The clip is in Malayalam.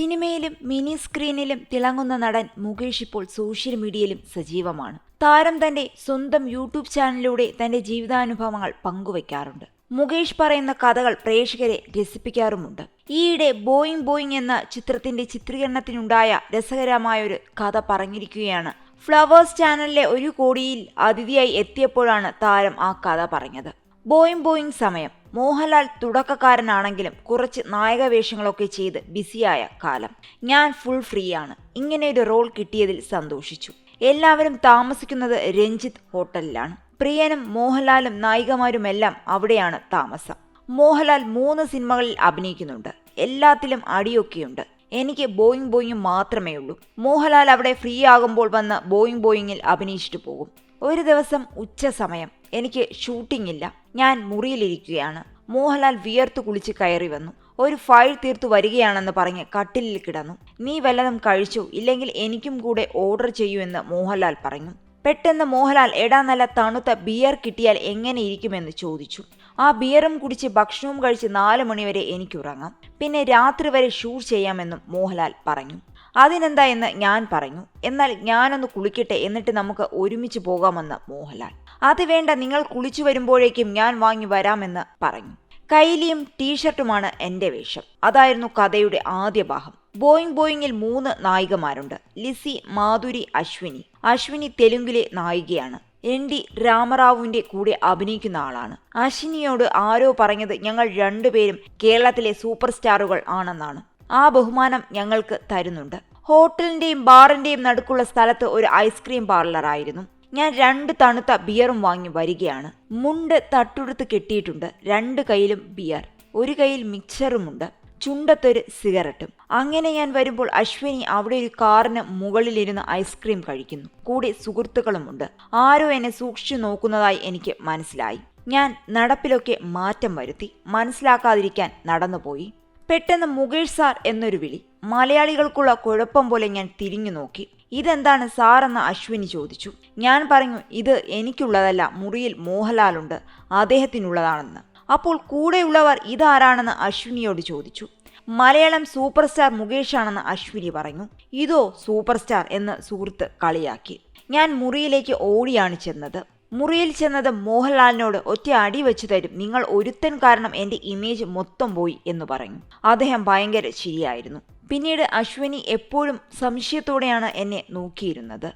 സിനിമയിലും മിനി സ്ക്രീനിലും തിളങ്ങുന്ന നടൻ മുകേഷ് ഇപ്പോൾ സോഷ്യൽ മീഡിയയിലും സജീവമാണ്. താരം തന്റെ സ്വന്തം യൂട്യൂബ് ചാനലിലൂടെ തന്റെ ജീവിതാനുഭവങ്ങൾ പങ്കുവയ്ക്കാറുണ്ട്. മുകേഷ് പറയുന്ന കഥകൾ പ്രേക്ഷകരെ രസിപ്പിക്കാറുമുണ്ട്. ഈയിടെ ബോയിങ് ബോയിങ് എന്ന ചിത്രത്തിന്റെ ചിത്രീകരണത്തിനുണ്ടായ രസകരമായ ഒരു കഥ പറഞ്ഞിരിക്കുകയാണ്. ഫ്ലവേഴ്സ് ചാനലിലെ ഒരു കോടിയിൽ അതിഥിയായി എത്തിയപ്പോഴാണ് താരം ആ കഥ പറഞ്ഞത്. ബോയിങ് ബോയിങ് സമയം. മോഹൻലാൽ തുടക്കക്കാരനാണെങ്കിലും കുറച്ച് നായകവേഷങ്ങളൊക്കെ ചെയ്ത് ബിസിയായ കാലം. ഞാൻ ഫുൾ ഫ്രീ ആണ്. ഇങ്ങനെ ഒരു റോൾ കിട്ടിയതിൽ സന്തോഷിച്ചു. എല്ലാവരും താമസിക്കുന്നത് രഞ്ജിത്ത് ഹോട്ടലിലാണ്. പ്രിയനും മോഹൻലാലും നായികമാരുമെല്ലാം അവിടെയാണ് താമസം. മോഹൻലാൽ മൂന്ന് സിനിമകളിൽ അഭിനയിക്കുന്നുണ്ട്. എല്ലാത്തിലും അടിയൊക്കെയുണ്ട്. എനിക്ക് ബോയിങ് ബോയിങ് മാത്രമേ ഉള്ളൂ. മോഹൻലാൽ അവിടെ ഫ്രീ ആകുമ്പോൾ വന്ന് ബോയിങ് ബോയിങ്ങിൽ അഭിനയിച്ചിട്ട് പോകും. ഒരു ദിവസം ഉച്ച സമയം. എനിക്ക് ഷൂട്ടിംഗ് ഇല്ല. ഞാൻ മുറിയിലിരിക്കുകയാണ്. മോഹൻലാൽ വിയർത്തു കുളിച്ച് കയറി വന്നു. ഒരു ഫയൽ തീർത്തു വരികയാണെന്ന് പറഞ്ഞ് കട്ടിലിൽ കിടന്നു. നീ വല്ലതും കഴിച്ചു? ഇല്ലെങ്കിൽ എനിക്കും കൂടെ ഓർഡർ ചെയ്യൂ എന്ന് മോഹൻലാൽ പറഞ്ഞു. പെട്ടെന്ന് മോഹൻലാൽ എടാ നല്ല തണുത്ത ബിയർ കിട്ടിയാൽ എങ്ങനെ ഇരിക്കുമെന്ന് ചോദിച്ചു. ആ ബിയറും കുടിച്ച് ഭക്ഷണവും കഴിച്ച് നാല് മണിവരെ എനിക്കുറങ്ങാം പിന്നെ രാത്രി വരെ ഷൂട്ട് ചെയ്യാമെന്നും മോഹൻലാൽ പറഞ്ഞു. അതിനെന്താ എന്ന് ഞാൻ പറഞ്ഞു. എന്നാൽ ഞാനൊന്ന് കുളിക്കട്ടെ എന്നിട്ട് നമുക്ക് ഒരുമിച്ച് പോകാമെന്ന് മോഹൻലാൽ. അത് വേണ്ട നിങ്ങൾ കുളിച്ചു വരുമ്പോഴേക്കും ഞാൻ വാങ്ങി വരാമെന്ന് പറഞ്ഞു. കൈലിയും ടീഷർട്ടുമാണ് എന്റെ വേഷം. അതായിരുന്നു കഥയുടെ ആദ്യ ഭാഗം. ബോയിങ് ബോയിങ്ങിൽ മൂന്ന് നായികമാരുണ്ട്. ലിസി മാധുരി അശ്വിനി. അശ്വിനി തെലുങ്കിലെ നായികയാണ്. എൻ ഡി രാമറാവുവിന്റെ കൂടെ അഭിനയിക്കുന്ന ആളാണ്. അശ്വിനിയോട് ആരോ പറഞ്ഞത് ഞങ്ങൾ രണ്ടുപേരും കേരളത്തിലെ സൂപ്പർ സ്റ്റാറുകൾ ആണെന്നാണ്. ആ ബഹുമാനം ഞങ്ങൾക്ക് തരുന്നുണ്ട്. ഹോട്ടലിന്റെയും ബാറിന്റെയും നടുക്കുള്ള സ്ഥലത്ത് ഒരു ഐസ്ക്രീം പാർലറായിരുന്നു ഞാൻ രണ്ട് തണുത്ത ബിയറും വാങ്ങി വരികയാണ്. മുണ്ട് തട്ടുടുത്ത് കെട്ടിയിട്ടുണ്ട്. രണ്ട് കയ്യിലും ബിയർ. ഒരു കയ്യിൽ മിക്സറുമുണ്ട്. ചുണ്ടത്തൊരു സിഗരറ്റും. അങ്ങനെ ഞാൻ വരുമ്പോൾ അശ്വിനി അവിടെ ഒരു കാറിന് മുകളിലിരുന്ന് ഐസ്ക്രീം കഴിക്കുന്നു. കൂടെ സുഹൃത്തുക്കളുമുണ്ട്. ആരോ എന്നെ സൂക്ഷിച്ചു നോക്കുന്നതായി എനിക്ക് മനസ്സിലായി. ഞാൻ നടപ്പിലൊക്കെ മാറ്റം വരുത്തി. മനസ്സിലാക്കാതിരിക്കാൻ നടന്നുപോയി. പെട്ടെന്ന് മുകേഷ് സാർ എന്നൊരു വിളി. മലയാളികൾക്കുള്ള കുഴപ്പം പോലെ ഞാൻ തിരിഞ്ഞു നോക്കി. ഇതെന്താണ് സാർ എന്ന് അശ്വിനി ചോദിച്ചു. ഞാൻ പറഞ്ഞു ഇത് എനിക്കുള്ളതല്ല മുറിയിൽ മോഹൻലാലുണ്ട് അദ്ദേഹത്തിനുള്ളതാണെന്ന്. അപ്പോൾ കൂടെയുള്ളവർ ഇതാരാണെന്ന് അശ്വിനിയോട് ചോദിച്ചു. മലയാളം സൂപ്പർ സ്റ്റാർ മുകേഷ് ആണെന്ന് അശ്വിനി പറഞ്ഞു. ഇതോ സൂപ്പർ സ്റ്റാർ എന്ന് സുഹൃത്ത് കളിയാക്കി. ഞാൻ മുറിയിലേക്ക് ഓടിയാണ് ചെന്നത്. മുറിയിൽ ചെന്നത് മോഹൻലാലിനോട് ഒറ്റ അടി വെച്ചു തരും. നിങ്ങൾ ഒരുത്തൻ കാരണം എന്റെ ഇമേജ് മൊത്തം പോയി എന്ന് പറഞ്ഞു അദ്ദേഹം ഭയങ്കര ശരിയായിരുന്നു പിന്നീട് അശ്വിനി എപ്പോഴും സംശയത്തോടെയാണ് എന്നെ നോക്കിയിരുന്നത്.